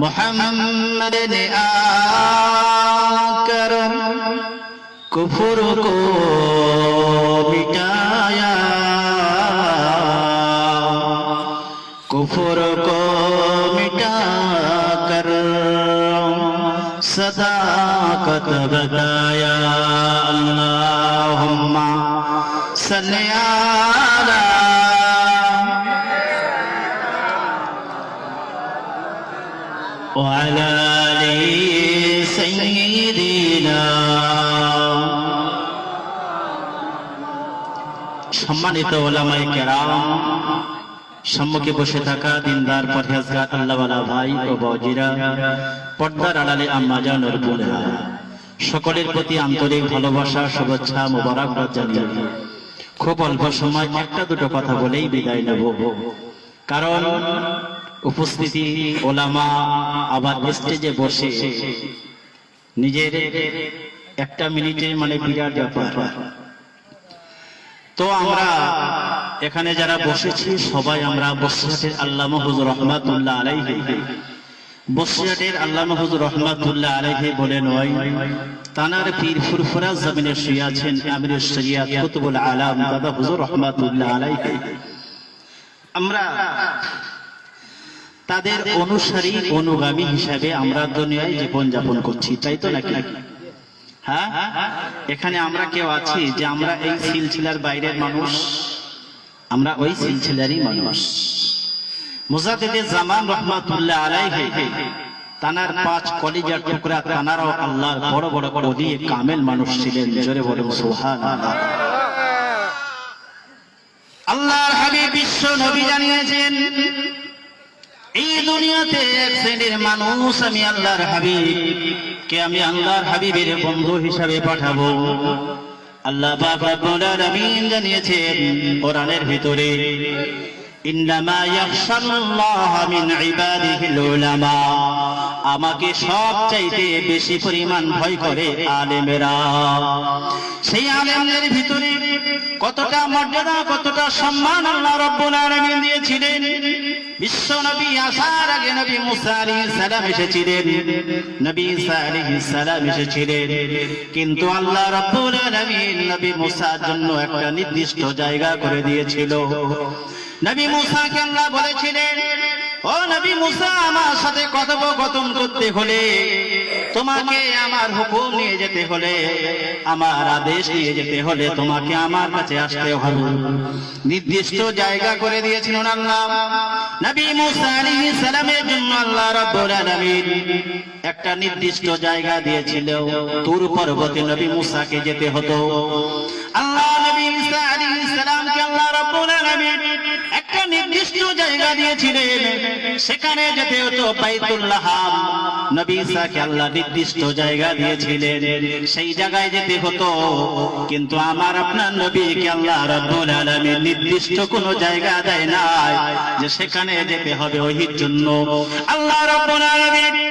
मोहम्मद ने आकर कुफर को मिटाया कुफर को मिटा कर सदाकत बताया अल्लाहुम्मा सल्ली وعلى آل سيدنا সম্মানিত ওলামাই কেরাম সম্মুখে বসে থাকা দিনদার পরহেজগার আল্লাহওয়ালা ভাই ও বজিরা পর্দার আড়ালে আম্মা জানোর বোনেরা সকলের প্রতি আন্তরিক ভালোবাসা শুভেচ্ছা মোবারকবাদ জানিয়ে খুব অল্প সময় একটা দুটো কথা বলেই বিদায় নেব কারণ উপস্থিতি ওলামা আবার স্টেজে বসে নিজের একটা মিনিটের মানে বিরাট ব্যাপার। তো আমরা এখানে যারা বসেছি সবাই আমরা বসিরহাটের আল্লামা হুজুর রহমাতুল্লাহ আলাইহি। বসিরহাটের আল্লামা হুজুর রহমাতুল্লাহ আলাইহি বলে নয় তানার পীর ফুরফুরা জমিনে শুয়ে আছেন আমির শরিয়াত কুতুবুল আলাম। দাদা হুজুর রহমাতুল্লাহ আলাইহি। আমরা তাদের অনুসারী অনুগামী হিসাবে আমরা দুনিয়ায় জীবন যাপন করছি, তাই তো নাকি? হ্যাঁ? এখানে আমরা কেউ আছি যে আমরা এই সিলসিলার বাইরের মানুষ, আমরা ওই সিলসিলারই মানুষ। মুজাদ্দিদে জামান রহমাতুল্লাহ আলাইহি, তানার পাঁচ কলিজার টুকরা তানারাও আল্লাহর বড় বড় ওলি, কামেল মানুষ ছিলেন, জোরে বলে সুবহানাল্লাহ। আল্লাহর হাবিব বিশ্ব নবী জানিয়েছেন এই দুনিয়াতে এক শ্রেণির মানুষ আমি আল্লাহর হাবিব। কে আমি আল্লাহর হাবিবের বন্ধু হিসাবে পাঠাবো? আল্লাহ পাক রব্বুল আলামিন জানিয়েছেন কোরআনের ভিতরে আমাকে সব চাইতে বেশি পরিমাণ ভয় করে আলেমেরা। সেই আলেমদের ভিতরে কতটা মর্যাদা, কতটা সম্মান আল্লাহ রব্বুল আলামিন দিয়েছিলেন। বিশ্ব নবী আসার আগে নবী মুসা আলাইহিস সালাম এসেছিলেন। নবী ঈসা আলাইহিস সালাম এসেছিলেন। কিন্তু আল্লাহ রাব্বুল আলামিন নবী মুসার জন্য একটা নির্দিষ্ট জায়গা করে দিয়েছিল। নবী মুসাকে আল্লাহ বলেছিলেন, ও নবী মুসা, আমার সাথে কথোপকথন করতে হলে তোমাকে আমার হুকুম নিয়ে যেতে হলে, আমার আদেশ নিয়ে যেতে হলে তোমাকে আমার কাছে আসতে হবে। নির্দিষ্ট জায়গা করে দিয়েছিলেন আল্লাহ। নবী মুসা আলাইহিস সালামের জন্য আল্লাহ রাব্বুল আলামিন একটা নির্দিষ্ট জায়গা দিয়েছিল। তুর পর্বতে নবী মুসাকে যেতে হতো। আল্লাহ নবী ঈসা আলাইহিস সালামকে আল্লাহ রাব্বুল আলামিন একটা নির্দিষ্ট জায়গা দিয়েছিলেন। সেখানে যেতে হতো বাইতুল্লাহ। নবী ঈসাকে আল্লাহ নির্দিষ্ট জায়গা দিয়েছিলেন। সেই জায়গায় যেতে হতো। কিন্তু আমার আপনার নবীকে আল্লাহ রাব্বুল আলামিন নির্দিষ্ট কোন জায়গা দেয় নাই যে সেখানে যেতে হবে ওহির জন্য। আল্লাহ রাব্বুল আলামিন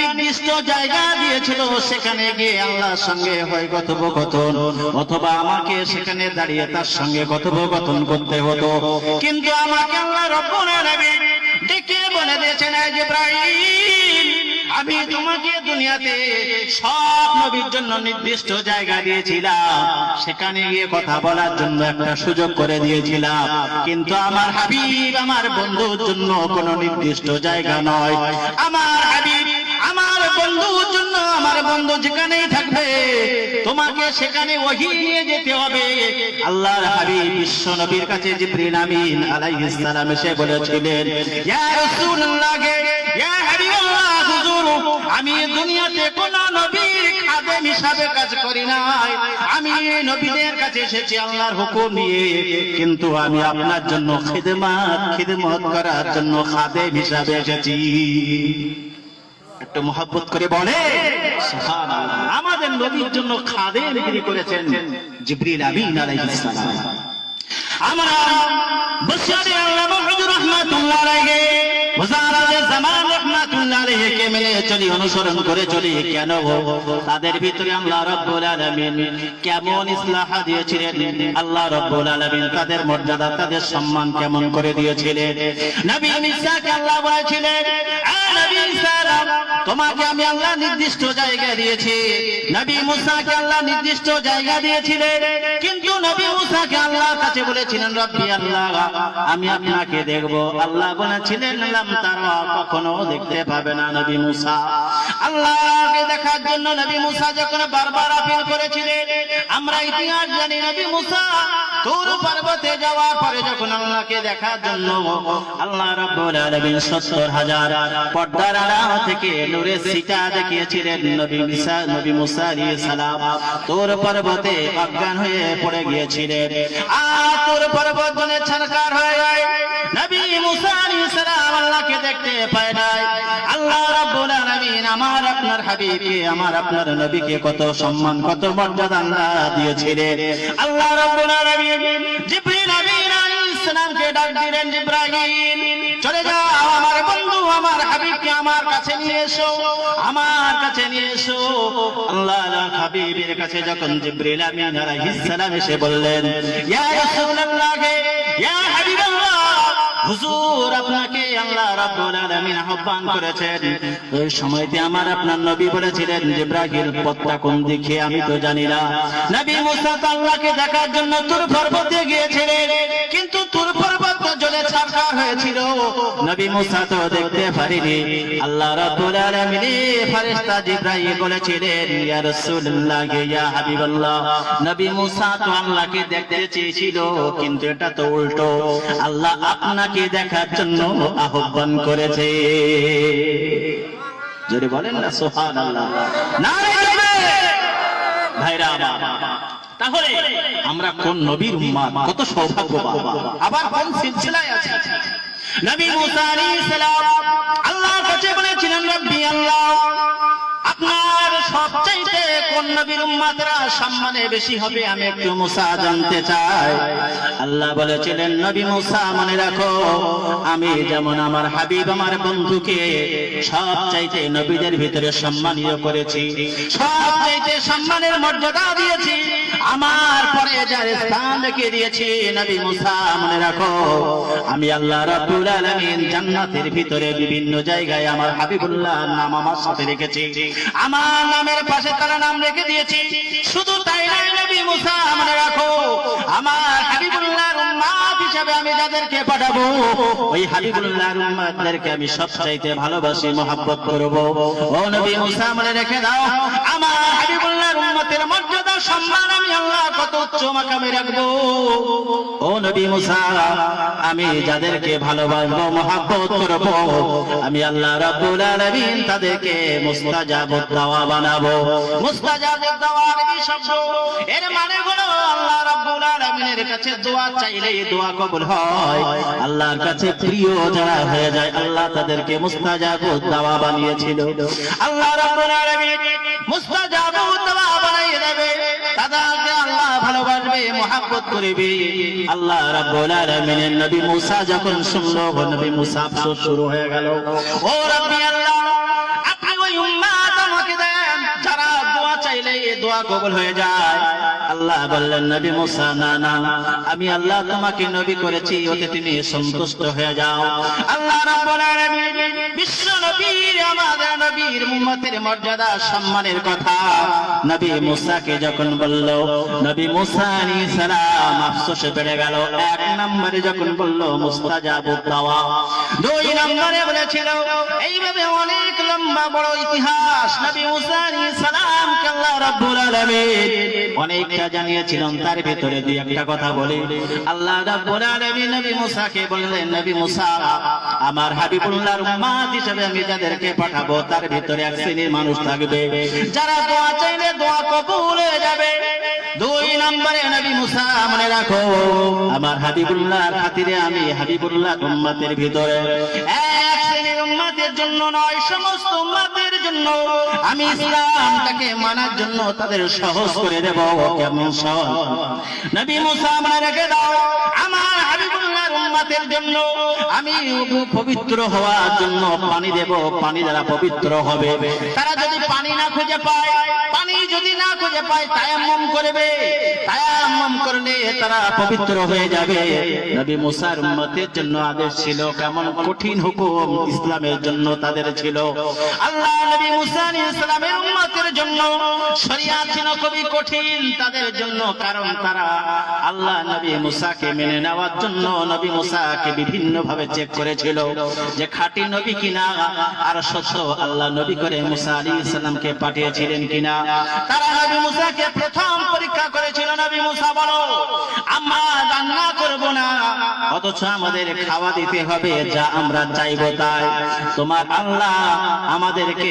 নির্দিষ্ট জায়গা দিয়েছিল, সেখানে গিয়ে আল্লাহর সঙ্গে হয় কথোপকথন, অথবা আমাকে সেখানে দাঁড়িয়ে তার সঙ্গে কথোপকথন করতে হতো। কিন্তু আমাকে আল্লাহ ডেকে বলে দিয়েছেন আমি তোমাকে দুনিয়াতে সব নবীর জন্য নির্দিষ্ট জায়গা দিয়েছিলাম। সেখানে গিয়ে কথা বলার জন্য একটা সুযোগ করে দিয়েছিলাম। কিন্তু আমার হাবিব, আমার বন্ধুর জন্য কোনো নির্দিষ্ট জায়গা নয়। আমার হাবিব আমার বন্ধুর জন্য আমার বন্ধু যেখানেই থাকবে, তোমাকে সেখানে ওহি নিয়ে যেতে হবে। আল্লাহর হাবিব বিশ্ব নবীর কাছে জিবরিল আমিন আলাইহিস সালাম এসে বলেছিলেন, ইয়া রাসূলুল্লাহ, ইয়া হুজুর, আমি দুনিয়াতে কোন নবীর খাদেম হিসাবে কাজ করি নাই। আমি নবীদের কাছে এসেছি আল্লাহর হুকুম নিয়ে, কিন্তু আমি আপনার জন্য খিদমত খিদমত করার জন্য খাদেম হিসাবে এসেছি। একটু মহব্বত করে বলে আমাদের নবীর জন্য খাদেম গিরি করেছেন আমিন আমরা বসিয়ারে আল্লাহ হুজুর আলাইহি জামান মেনে চলি, অনুসরণ করে চলি, কেন তাদের ভিতরে আল্লাহ রাব্বুল আলামিন কেমন ইসলাহ দিয়েছিলেন? আল্লাহ রাব্বুল আলামিন তাদের মর্যাদা, তাদের সম্মান কেমন করে দিয়েছিলেন? নবী ঈসাকে আল্লাহ বলেছিলেন, "আ তোমাকে আমি আল্লাহ নির্দিষ্ট জায়গা দিয়েছি। নবী মুসাকে আল্লাহ নির্দিষ্ট জায়গা দিয়েছিলেন। কিন্তু নবী মুসাকে আল্লাহ কাছে বলেছিলেন, রব্বি আল্লাহ, আমি আপনাকে দেখব। আল্লাহ বলেছিলেন, লাম কখনো দেখতে পাবে না নবী মুসা। আল্লাহকে দেখার জন্য নবী মুসা যখন বারবার আপিল করেছিলেন, আমরা ইতিহাস জানি নবী মুসা তোর পর্বতে যাওয়ার পরে যখন আল্লাহকে দেখার জন্য আল্লাহ আলামিন 70 হাজার পর্দার থেকে সিটা দেখিয়েছিলেন নবী মুসা নবী মুসা আলাইহিস সালাম। তোর পর্বতে অজ্ঞান হয়ে পড়ে গিয়েছিলেন। আর তোর পর্বত বনে ছারকার হয়ে যায়। নবী মুসা আলাইহিস সালাম আল্লাহকে দেখতে পায় নাই। হাবিবকে আমার আপনার নবীকে কত সম্মান, কত মর্যাদা আল্লাহ দিয়েছিলেন। আল্লাহ রাব্বুল আলামিন জিবরিল আমিন আলাইহিস সালামকে ডাক দিলেন, জিবরাইল, চলে যাও, আমার বন্ধু, আমার হাবিবকে আমার কাছে নিয়ে এসো, আমার কাছে নিয়ে এসো। আল্লাহ হাবিবের কাছে যখন জিবরিল আমিন আলাইহিস সালাম এসে বললেন, ইয়া রাসূলুল্লাহ ইয়া হাবিবাল্লাহ, হুজুর আপনাকে আল্লাহ রাব্বুল আলামিন আহ্বান করেছেন। ওই সময়তে আমার আপনার নবী বলেছিলেন জিব্রাইল পথটা কোন দিকে? আমি তো জানি না। নবী মুসা আল্লাহকে দেখার জন্য তুর পর্বতে গিয়েছিলেন। কিন্তু তুর পর্বত তো জ্বলে ছারখার হয়েছিল। নবী মুসা তো দেখতে পারিনি। আল্লাহ রাব্বুল আলামিন ফেরেশতা জিব্রাইল বলেছিলেন ইয়া রাসূলুল্লাহ ইয়া হাবিবাল্লাহ। নবী মুসা তো আল্লাহকে দেখতে চেয়েছিল কিন্তু এটা তো উল্টো। আল্লাহ আপনাকে দেখার জন্য আহ্বান করেছে। যদি বলেন না সোহান আল্লাহ ভাইরা আমার। তাহলে আমরা কোন নবীর উম্মাদ? কত সৌভাগ্যবান। আবার কোন সিলসিলায় আছি? নবী মুসা আলাইহিস সালাম আল্লাহর কাছে বলেছিলেন, রব্বি আল্লাহ, আপনার সবচাইতে কোন নবীর উম্মাদরা সম্মানে বেশি হবে আমি একটু মুসা জানতে চাই। আল্লাহ বলেছিলেন, নবী মুসা, মনে রাখো, আমি যেমন আমার হাবিব, আমার বন্ধুকে সবচাইতে নবীদের ভিতরে সম্মানীয় করেছি, সবচাইতে সম্মানের মর্যাদা দিয়েছি আমার পরে যার স্থান রেখে দিয়েছি, নবী মুসা, মনে রাখো। আমি আল্লাহ রাব্বুল আলামিন জান্নাতের ভিতরে বিভিন্ন জায়গায় আমার হাবিবুল্লাহ নাম আমার সাথে রেখেছি। আমার নামের পাশে তারা নাম রেখে দিয়েছি। শুধু তাই নয়, নবী মুসা, মনে রাখো আমি যাদেরকে পাঠাবো, ওই হাবিবুল্লাহর উম্মাতদেরকে আমি সবচাইতে ভালোবাসি, মহাব্বত করব। ও নবী মুসা, মনে রেখে দাও, আমার হাবিবুল্লাহর উম্মতের মর্যাদা, সম্মান আমি আল্লাহ কত উচ্চ মাকামে রাখব। ও নবী মুসা, আমি যাদেরকে ভালোবাসবো, মহাব্বত করব, আমি আল্লাহ রাব্বুল আলামিন তাদেরকে মুস্তাজাব দাওয়া বানাবো। মুস্তাজাব দাওয়া আরবি শব্দ এর মানে হলো আল্লাহ রাব্বুল আলামিনের কাছে দোয়া চাইলে দোয়া কবুল হয়। আল্লাহর কাছে প্রিয় যারা হয়ে যায়, আল্লাহ তাদেরকে মুস্তাজাব দাওয়া বানিয়েছিল। আল্লাহ শুরু হয়ে গেল। যারা দোয়া চাইলে এই দোয়া কবুল হয়ে যায়। আল্লাহ বললেন, নবী মুসা, না না, আমি আল্লাহ তোমাকে নবী করেছি, ওতে তুমি সন্তুষ্ট হয়ে যাও। আল্লাহ রাব্বুল আলামিন বিশ্ব নবীর, আমাদের নবীর, উম্মতের মর্যাদা, সম্মানের কথা নবী মুসাকে যখন বলল, নবী মুসা আলাইহিস সালাম আফসোসে বেড়ে গেল। এক নম্বরে যখন বলল মুস্তাজাবুদ দাওয়া। দুই নম্বরে বলেছিল, এইভাবে অনেক লম্বা বড় ইতিহাস নবী মুসা আলাইহিস সালাম কে আল্লাহ রাব্বুল আলামিন অনেকটা জানিয়েছিলেন তার ভিতরে দুই একটা কথা বলি। আল্লাহ রাব্বুল আলামিন নবী মুসাকে বললেন, নবী মুসা, আমার হাবিবুল্লাহর উম্মত হিসেবে আমি যাদেরকে পাঠাবো, তার ভিতরে এক শ্রেণির মানুষ থাকবে। যারা দোয়া চাইলে দোয়া কবুল হয়ে যাবে। দুই নম্বরে নবী মুসা, মনে রাখো, আমার হাবিবুল্লাহর খাতিরে আমি হাবিবুল্লাহ উম্মতের ভিতরে। এক শ্রেণির উম্মাতের জন্য নয়, সমস্ত উম্মাতের জন্য আমি ইসলামটাকে মানার জন্য তাদের সহজ করে দেব কেমন সহজ নবী মুসা মনে রেখে দাও আমার হাবিবুল্লাহর উম্মাতের জন্য আমি পবিত্র হওয়ার জন্য পানি দেব পানি দ্বারা পবিত্র হবে। তারা যদি পানি না খুঁজে পায় পানি যদি না খুঁজে পায় তায়াম্মম করবে। তায়াম্মম করলে তারা পবিত্র হয়ে যাবে। নবী মুসার উম্মতের জন্য আদেশ ছিল কেমন কঠিন হুকুম ইসলামের জন্য তাদের ছিল। আল্লাহ নবী মুসা ইসলামের উম্মতের জন্য শরিয়াত ছিল খুবই কঠিন, তাদের জন্য, কারণ তারা আল্লাহ নবী মুসাকে মেনে নেওয়ার জন্য নবী মুসাকে বিভিন্ন ভাবে চেক করেছিল যে খাঁটি নবী কিনা আর সত্য আল্লাহ নবী করে মুসা আলী ইসলামকে পাঠিয়েছিলেন কিনা। তারা নবী মুসাকে প্রথম পরীক্ষা করেছিল, নবী মুসা, বলো, আমরা রান্না করব না, অথচ আমাদের খাওয়া দিতে হবে, যা আমরা চাইব তাই। তোমার আল্লাহ আমাদেরকে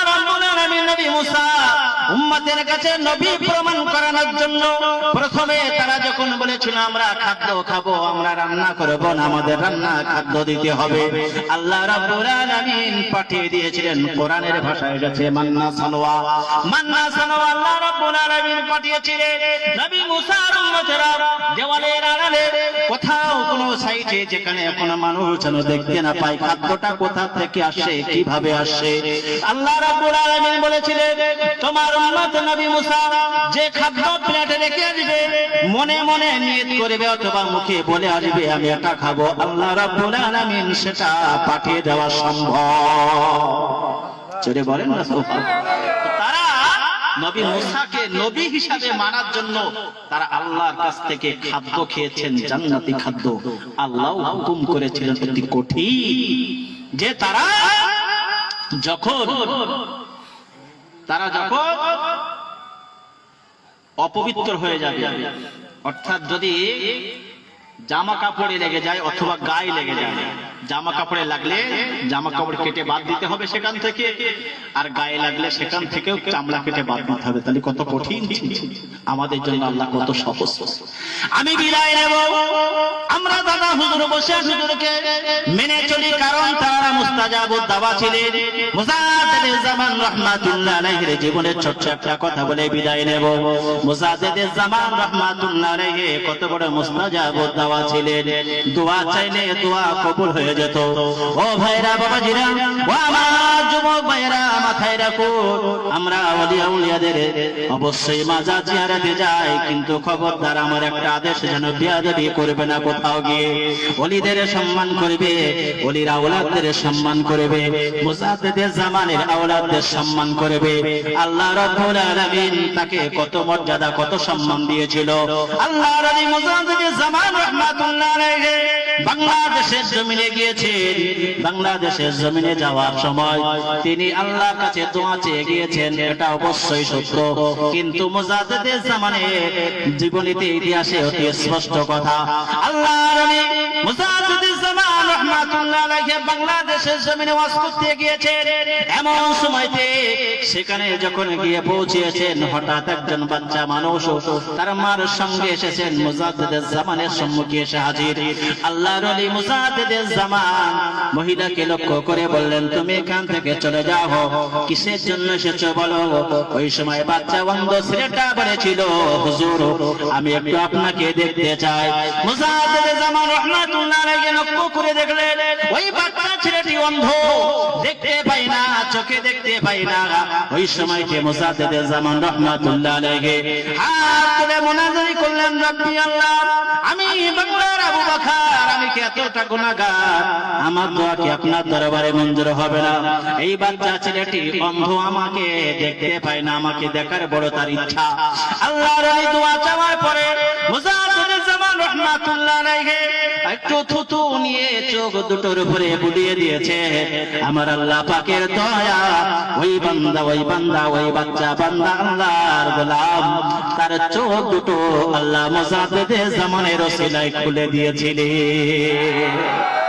আল্লাহ আলামিন নবী মুসা। উম্মতের কাছে নবী প্রমাণ করানোর জন্য প্রথমে তারা যখন বলেছিল, আমরা খাদ্য খাব, আমরা রান্না করব না, আমাদের রান্না খাদ্য দিতে হবে। আল্লাহ রাব্বুল আলামিন পাঠিয়ে দিয়েছিলেন, কোরআনের ভাষায় গেছে মান্না সালোয়া মান্না সালোয়া আল্লাহ রাব্বুল আলামিন পাঠিয়েছিলেন। নবী মুসার উম্মতেরা দেওয়ালের আড়ালে কোথাও সাইটে যেখানে কোনো মানুষ যেন দেখতে না পায়, খাদ্যটা কোথা থেকে আসে, কীভাবে আসে? আল্লাহ রাব্বুল আলামিন বলেছিলেন, তোমার উম্মত নবী মুসা যে খাদ্য প্লেটে রেখে আসবে, মনে মনে নিয়ত করবে অথবা মুখে বলে আসবে, আমি এটা খাব। আল্লাহ রাব্বুল আলামিন সেটা পাঠিয়ে দেওয়া সম্ভব। চলে বলেন না, সুবহানাল্লাহ। নবী মুসাকে নবী হিসাবে মানার জন্য তারা আল্লাহর কাছ থেকে খাদ্য খেয়েছেন, জান্নাতি খাদ্য। আল্লাহ হুকুম করেছিলেন অতি কঠিন। যে তারা যখন তারা যখন অপবিত্র হয়ে যাবে, অর্থাৎ যদি জামা কাপড়ে লেগে যায় অথবা গায়ে লেগে যায় জামা কাপড়ে লাগলে জামা কাপড় কেটে বাদ দিতে হবে সেখান থেকে, আর গায়ে লাগলে সেখান থেকেও চামড়া কেটে বাদ দিতে হবে। তাহলে কত কঠিন আমাদের জন্য আল্লাহ কত সহজ। আমি বিদায় নেব। আমরা দাদা হুজুর বসে হুজুরকে মেনে চলি, কারণ তারা মুস্তাজাবুদ দাওয়া ছিলেন। জামান রাহমাতুল্লাহ আলাইহির জীবনের ছোট্ট একটা কথা বলে বিদায় নেব। জামান রাহমাতুল্লাহ আলাইহি কত বড় মুস্তাজাবুদ দাওয়া ছিলেন। দোয়া চাইলে দোয়া কবুল হয়ে যেত। ও ভাইরা ও আমার যুবক ভাইরা মাথায় রাখো, আমরা অবশ্যই মাজা জিয়ারাতে যাই, কিন্তু খবরদার আমার একটা আদেশ যেন বিয়াদবি করবে না কোথাও গিয়ে, অলিদের সম্মান করবে, অলির আওলাদদের সম্মান করবে মুজাদ্দিদের জামানের আওলাদদের সম্মান করবে। আল্লাহ রাব্বুল আলামিন তাকে কত মর্যাদা, কত সম্মান দিয়েছিল। আল্লাহ রানী মুজাদ্দিদের জামান রাহমাতুল্লাহ আলাইহি। বাংলাদেশের জমিনে গিয়েছেন বাংলাদেশের জমিনে যাওয়ার সময় তিনি আল্লাহর কাছে দোয়া চেয়ে গিয়েছেন, এটা অবশ্যই সত্য। কিন্তু মুজাদ্দিদের জামানে জীবনীতে ইতিহাসে অতি স্পষ্ট কথা আল্লাহ মহিলাকে লক্ষ্য করে বললেন, তুমি এখান থেকে চলে যাও। কিসের জন্য এসেছ বলো? ওই সময় বাচ্চা অন্ধ ছেলেটা বলেছিল আমি একটু আপনাকে দেখতে চাই। মুজাদ্দিদের জামান দেখতে পাই না পাই আল্লাহ আমার দোয়া কি আপনার দরবারে মঞ্জুর হবে না? এই বাচ্চা ছেলেটি অন্ধ, আমাকে দেখতে পায় না, আমাকে দেখার বড় তার ইচ্ছা। চাওয়ার পরে জামান আমার আল্লাহ পাকের দয়া, ওই ওই বাচ্চা, বান্দা আল্লাহর গোলাম। তার চোখ দুটো আল্লাহ মোজাদ্দেদে জামানের ওসিলায় খুলে দিয়েছিলেন।